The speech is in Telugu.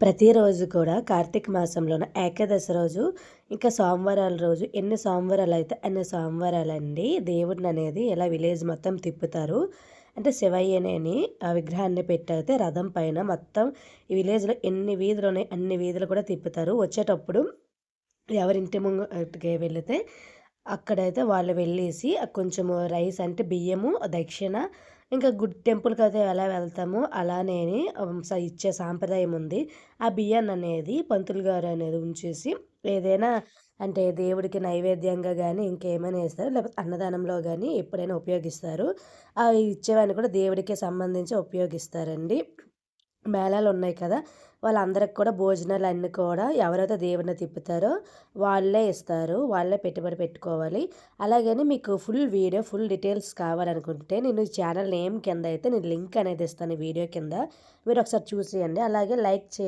ప్రతిరోజు కూడా కార్తీక మాసంలోన ఏకాదశి రోజు ఇంకా సోమవారాల రోజు ఎన్ని సోమవారాలు అయితే అన్ని సోమవారాలండి దేవుడిని అనేది ఇలా విలేజ్ మొత్తం తిప్పుతారు. అంటే శివయ్యనేని ఆ విగ్రహాన్ని పెట్టయితే రథం పైన మొత్తం ఈ విలేజ్లో ఎన్ని వీధులు ఉన్నాయి అన్ని వీధులు కూడా తిప్పుతారు. వచ్చేటప్పుడు ఎవరింటి ముందుకి వెళితే అక్కడైతే వాళ్ళు వెళ్ళేసి కొంచెము రైస్ అంటే బియ్యము దక్షిణ ఇంకా గుడ్ టెంపుల్కి అయితే ఎలా వెళ్తామో అలానే ఇచ్చే సాంప్రదాయం ఉంది. ఆ బియ్యాన్ని అనేది పంతులు గారు అనేది ఉంచేసి ఏదైనా అంటే దేవుడికి నైవేద్యంగా కానీ ఇంకేమైనా వేస్తారు లేకపోతే అన్నదానంలో కానీ ఎప్పుడైనా ఉపయోగిస్తారు. ఆ ఇచ్చేవన్నీ కూడా దేవుడికి సంబంధించి ఉపయోగిస్తారండి. మేళాలు ఉన్నాయి కదా వాళ్ళందరికి కూడా భోజనాలు అన్నీ కూడా ఎవరైతే దేవుడిని తిప్పుతారో వాళ్ళే ఇస్తారు వాళ్ళే పెట్టుబడి పెట్టుకోవాలి. అలాగని మీకు ఫుల్ వీడియో ఫుల్ డీటెయిల్స్ కావాలనుకుంటే నేను ఛానల్ నేమ్ కింద అయితే నేను లింక్ అనేది ఇస్తాను వీడియో కింద. మీరు ఒకసారి చూసేయండి. అలాగే లైక్ చే